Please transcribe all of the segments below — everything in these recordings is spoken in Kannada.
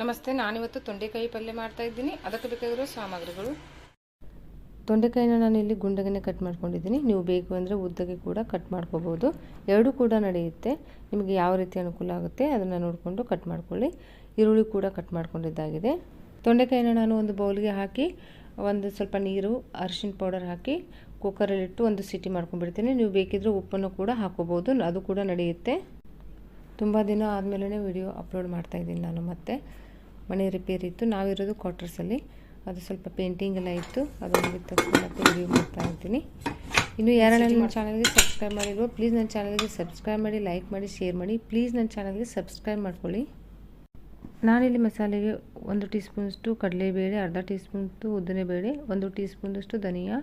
ನಮಸ್ತೆ, ನಾನಿವತ್ತು ತೊಂಡೆಕಾಯಿ ಪಲ್ಯ ಮಾಡ್ತಾ ಇದ್ದೀನಿ. ಅದಕ್ಕೆ ಬೇಕಾಗಿರೋ ಸಾಮಗ್ರಿಗಳು. ತೊಂಡೆಕಾಯಿನ ನಾನು ಇಲ್ಲಿ ಗುಂಡಗನೆ ಕಟ್ ಮಾಡ್ಕೊಂಡಿದ್ದೀನಿ. ನೀವು ಬೇಕು ಅಂದರೆ ಉದ್ದಗೆ ಕೂಡ ಕಟ್ ಮಾಡ್ಕೋಬೋದು. ಎರಡೂ ಕೂಡ ನಡೆಯುತ್ತೆ. ನಿಮಗೆ ಯಾವ ರೀತಿ ಅನುಕೂಲ ಆಗುತ್ತೆ ಅದನ್ನು ನೋಡಿಕೊಂಡು ಕಟ್ ಮಾಡ್ಕೊಳ್ಳಿ. ಈರುಳ್ಳಿ ಕೂಡ ಕಟ್ ಮಾಡ್ಕೊಂಡಿದ್ದಾಗಿದೆ. ತೊಂಡೆಕಾಯಿನ ನಾನು ಒಂದು ಬೌಲ್ಗೆ ಹಾಕಿ, ಒಂದು ಸ್ವಲ್ಪ ನೀರು, ಅರಿಶಿನ ಪೌಡರ್ ಹಾಕಿ ಕುಕ್ಕರಲ್ಲಿಟ್ಟು ಒಂದು ಸಿಟಿ ಮಾಡ್ಕೊಂಡ್ಬಿಡ್ತೀನಿ. ನೀವು ಬೇಕಿದ್ರೆ ಉಪ್ಪನ್ನು ಕೂಡ ಹಾಕೋಬೋದು ಅದು ಕೂಡ ನಡೆಯುತ್ತೆ. ತುಂಬ ದಿನ ಆದಮೇಲೆ ವಿಡಿಯೋ ಅಪ್ಲೋಡ್ ಮಾಡ್ತಾಯಿದ್ದೀನಿ ನಾನು ಮತ್ತೆ. ಮನೆ ರಿಪೇರಿ ಇತ್ತು. ನಾವಿರೋದು ಕ್ವಾರ್ಟರ್ಸಲ್ಲಿ ಅದು ಸ್ವಲ್ಪ ಪೇಂಟಿಂಗ್ ಎಲ್ಲ ಇತ್ತು. ಅದು ಮುಗಿದ ತಕ್ಷಣ ಮತ್ತೆ ರಿವ್ಯೂ ಮಾಡ್ತಾ ಇರ್ತೀನಿ ಇನ್ನು ಯಾರು ನನ್ನ ಚಾನಲ್ಗೆ ಸಬ್ಸ್ಕ್ರೈಬ್ ಮಾಡಿಲ್ವೋ ಪ್ಲೀಸ್ ನನ್ನ ಚಾನಲ್ಗೆ ಸಬ್ಸ್ಕ್ರೈಬ್ ಮಾಡಿ ಲೈಕ್ ಮಾಡಿ ಶೇರ್ ಮಾಡಿ. ಪ್ಲೀಸ್ ನನ್ನ ಚಾನಲ್ಗೆ ಸಬ್ಸ್ಕ್ರೈಬ್ ಮಾಡ್ಕೊಳ್ಳಿ. ನಾನಿಲ್ಲಿ ಮಸಾಲೆಗೆ ಒಂದು ಟೀ ಸ್ಪೂನಷ್ಟು ಕಡಲೆಬೇಳೆ ಅರ್ಧ ಟೀ ಉದ್ದನೆ ಬೇಳೆ ಒಂದು ಟೀ ಸ್ಪೂನಷ್ಟು ಧನಿಯಾ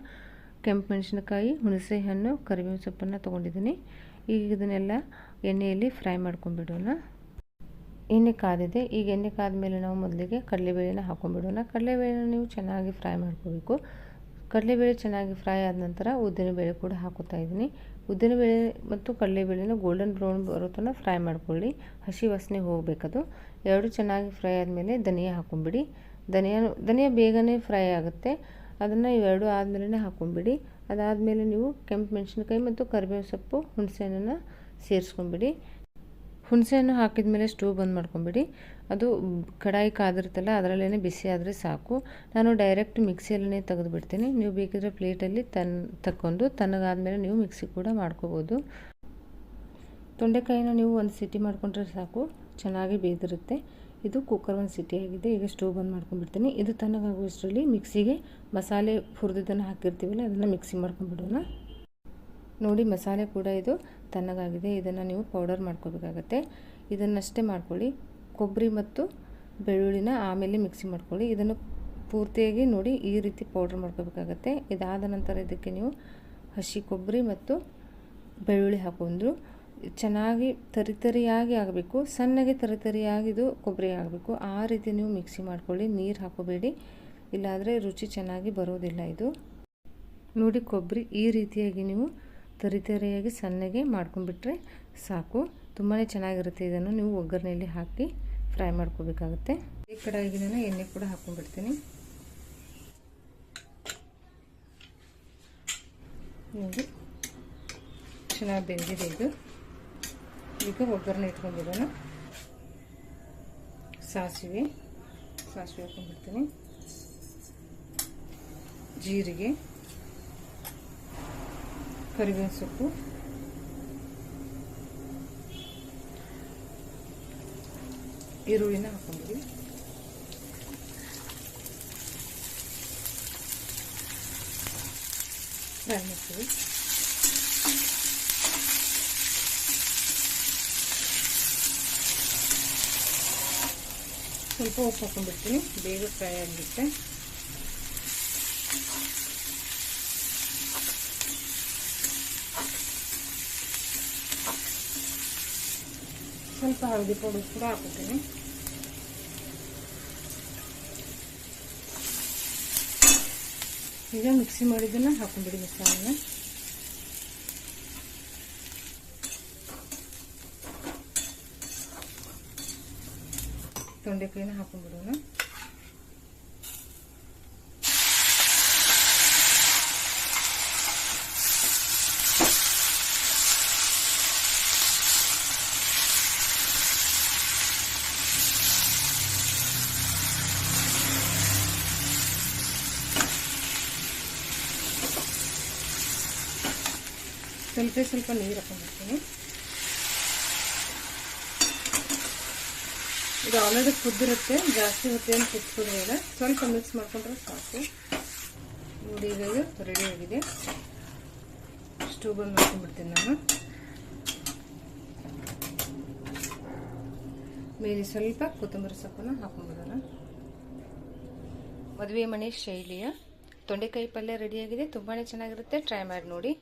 ಕೆಂಪು ಮೆಣಸಿನಕಾಯಿ ಹುಣಸೆ ಹಣ್ಣು ಕರಿಬೇವು ಸೊಪ್ಪನ್ನು ತೊಗೊಂಡಿದ್ದೀನಿ. ಈಗ ಇದನ್ನೆಲ್ಲ ಎಣ್ಣೆಯಲ್ಲಿ ಫ್ರೈ ಮಾಡ್ಕೊಂಡ್ಬಿಡೋಣ. ಎಣ್ಣೆ ಕಾದಿದೆ. ಈಗ ಎಣ್ಣೆ ಕಾದ ಮೇಲೆ ನಾವು ಮೊದಲಿಗೆ ಕಡಲೆಬೇಳೆನ ಹಾಕೊಂಡ್ಬಿಡೋಣ. ಕಡಲೆಬೇಳೆನ ನೀವು ಚೆನ್ನಾಗಿ ಫ್ರೈ ಮಾಡ್ಕೋಬೇಕು. ಕಡಲೆಬೇಳೆ ಚೆನ್ನಾಗಿ ಫ್ರೈ ಆದ ನಂತರ ಉದ್ದಿನಬೇಳೆ ಕೂಡ ಹಾಕೋತಾ ಇದ್ದೀನಿ. ಉದ್ದಿನಬೇಳೆ ಮತ್ತು ಕಡಲೆಬೇಳೆನ ಗೋಲ್ಡನ್ ಬ್ರೌನ್ ಬರೋ ತನಕ ಫ್ರೈ ಮಾಡ್ಕೊಳ್ಳಿ. ಹಸಿ ವಾಸನೆ ಹೋಗಬೇಕದು. ಎರಡು ಚೆನ್ನಾಗಿ ಫ್ರೈ ಆದಮೇಲೆ ಧನಿಯಾ ಹಾಕೊಂಬಿಡಿ ಧನಿಯಾ ಧನಿಯಾ ಬೇಗನೆ ಫ್ರೈ ಆಗುತ್ತೆ. ಅದನ್ನು ಇವೆರಡು ಆದಮೇಲೆ ಹಾಕೊಂಬಿಡಿ ಅದಾದಮೇಲೆ ನೀವು ಕೆಂಪು ಮೆಣಸಿನ್ಕಾಯಿ ಮತ್ತು ಕರಿಬೇವು ಸೊಪ್ಪು ಹುಣಸೆಹಣ್ಣನ್ನು ಸೇರಿಸ್ಕೊಂಬಿಡಿ ಹುಣಸೆಹಣ್ಣು ಹಾಕಿದ ಮೇಲೆ ಸ್ಟವ್ ಬಂದ್ ಮಾಡ್ಕೊಂಬಿಡಿ. ಅದು ಕಡಾಯಿ ಕಾದಿರುತ್ತಲ್ಲ ಅದರಲ್ಲೇ ಬಿಸಿ ಆದರೆ ಸಾಕು. ನಾನು ಡೈರೆಕ್ಟ್ ಮಿಕ್ಸಿಯಲ್ಲೇ ತೆಗೆದು ಬಿಡ್ತೀನಿ ನೀವು ಬೇಕಿದ್ರೆ ಪ್ಲೇಟಲ್ಲಿ ತನ್, ತಕ್ಕೊಂಡು ತಣ್ಣಗಾದ್ಮೇಲೆ ನೀವು ಮಿಕ್ಸಿ ಕೂಡ ಮಾಡ್ಕೋಬೋದು. ತೊಂಡೆಕಾಯಿನ ನೀವು ಒಂದು ಸಿಟಿ ಮಾಡ್ಕೊಂಡ್ರೆ ಸಾಕು, ಚೆನ್ನಾಗಿ ಬೇಯ್ದಿರುತ್ತೆ ಇದು ಕುಕ್ಕರ್ ಒಂದು ಸಿಟಿ ಆಗಿದೆ, ಈಗ ಸ್ಟವ್ ಬಂದ್ ಮಾಡ್ಕೊಂಡ್ಬಿಡ್ತೀನಿ. ಇದು ತಣ್ಣಗಾಗುವಷ್ಟರಲ್ಲಿ ಮಿಕ್ಸಿಗೆ ಮಸಾಲೆ ಹುರಿದಿದ್ದನ್ನು ಹಾಕಿರ್ತೀವಲ್ಲ, ಅದನ್ನು ಮಿಕ್ಸಿ ಮಾಡ್ಕೊಂಡ್ಬಿಡೋಣ. ನೋಡಿ ಮಸಾಲೆ ಕೂಡ ಇದು ತಣ್ಣಗಾಗಿದೆ. ಇದನ್ನು ನೀವು ಪೌಡರ್ ಮಾಡ್ಕೋಬೇಕಾಗತ್ತೆ. ಇದನ್ನಷ್ಟೇ ಮಾಡ್ಕೊಳ್ಳಿ. ಕೊಬ್ಬರಿ ಮತ್ತು ಬೆಳ್ಳುಳ್ಳಿನ ಆಮೇಲೆ ಮಿಕ್ಸಿ ಮಾಡ್ಕೊಳ್ಳಿ. ಇದನ್ನು ಪೂರ್ತಿಯಾಗಿ ನೋಡಿ ಈ ರೀತಿ ಪೌಡ್ರ್ ಮಾಡ್ಕೋಬೇಕಾಗತ್ತೆ. ಇದಾದ ನಂತರ ಇದಕ್ಕೆ ನೀವು ಹಸಿ ಕೊಬ್ಬರಿ ಮತ್ತು ಬೆಳ್ಳುಳ್ಳಿ ಹಾಕೊಂಡ್ರು ಚೆನ್ನಾಗಿ ತರಿತರಿಯಾಗಿ ಆಗಬೇಕು. ಸಣ್ಣಗೆ ತರಿತರಿಯಾಗಿ ಇದು ಕೊಬ್ಬರಿ ಆಗಬೇಕು. ಆ ರೀತಿ ನೀವು ಮಿಕ್ಸಿ ಮಾಡ್ಕೊಳ್ಳಿ. ನೀರು ಹಾಕೋಬೇಡಿ. ಇಲ್ಲಾಂದರೆ ರುಚಿ ಚೆನ್ನಾಗಿ ಬರೋದಿಲ್ಲ ಇದು. ನೋಡಿ ಕೊಬ್ಬರಿ ಈ ರೀತಿಯಾಗಿ ನೀವು ತರಿತರಿಯಾಗಿ ಸಣ್ಣಗೆ ಮಾಡ್ಕೊಂಡ್ಬಿಟ್ರೆ ಸಾಕು. ತುಂಬಾ ಚೆನ್ನಾಗಿರುತ್ತೆ ಇದನ್ನು. ನೀವು ಒಗ್ಗರಣೆಯಲ್ಲಿ ಹಾಕಿ ಫ್ರೈ ಮಾಡ್ಕೋಬೇಕಾಗುತ್ತೆ. ಈ ಕಡೆಗೆ ನಾನು ಎಣ್ಣೆ ಕೂಡ ಹಾಕ್ಕೊಂಡ್ಬಿಡ್ತೀನಿ ಚೆನ್ನಾಗಿ ಬೆಂದಿದೆ ಇದು. ಈಗ ಒಗ್ಗರಣೆ ಇಟ್ಕೊಂಡಿದ್ದಾನೆ ಸಾಸಿವೆ. ಸಾಸಿವೆ ಹಾಕ್ಕೊಂಡ್ಬಿಡ್ತೀನಿ ಜೀರಿಗೆ. ಕರಿಬೇವಿನ ಸೊಪ್ಪು ಈರುಳ್ಳಿನ ಹಾಕೊಂಡ್ಬಿಡಿ ಫ್ರೈ ಮಾಡ್ತೀವಿ ಸ್ವಲ್ಪ ಉಪ್ಪು ಹಾಕೊಂಡ್ಬಿಡ್ತೀನಿ ಬೇಗ ಫ್ರೈ ಆಗಿರುತ್ತೆ ಸ್ವಲ್ಪ ಹಳದಿ ಪೌಡರ್ ಕೂಡ ಹಾಕೋತೀನಿ ಈಗ ಮಿಕ್ಸಿ ಮಾಡಿದ್ದನ್ನ ಹಾಕೊಂಡ್ಬಿಡಿ ಮಸಾಲೆನ ತೊಂಡೆಕಾಯಿನ ಹಾಕೊಂಡ್ಬಿಡೋಣ ಸ್ವಲ್ಪ ಸ್ವಲ್ಪ ನೀರು ಹಾಕೊಂಡ್ಬಿಡ್ತೀನಿ ಇದು ಆಲ್ರೆಡಿ ಕುದ್ದಿರುತ್ತೆ, ಜಾಸ್ತಿ ಹೊತ್ತೇನು ಕುದಿಸೋದಿಲ್ಲ ಸ್ವಲ್ಪ ಮಿಕ್ಸ್ ಮಾಡ್ಕೊಂಡ್ರೆ ಸಾಕು. ನೋಡಿ, ಈಗ ರೆಡಿ ಆಗಿದೆ. ಸ್ಟವ್ ಬಂದು ಮಾಡ್ಕೊಂಡ್ಬಿಡ್ತೀನಿ ನಾನು. ಮೇಲೆ ಸ್ವಲ್ಪ ಕೊತ್ತಂಬರಿ ಸೊಪ್ಪನ್ನು ಹಾಕೊಂಡ್ಬಿಡೋಣ ಮದುವೆ ಮನೆ ಶೈಲಿಯ ತೊಂಡೆಕಾಯಿ ಪಲ್ಯ ರೆಡಿಯಾಗಿದೆ ತುಂಬಾ ಚೆನ್ನಾಗಿರುತ್ತೆ. ಟ್ರೈ ಮಾಡಿ ನೋಡಿ.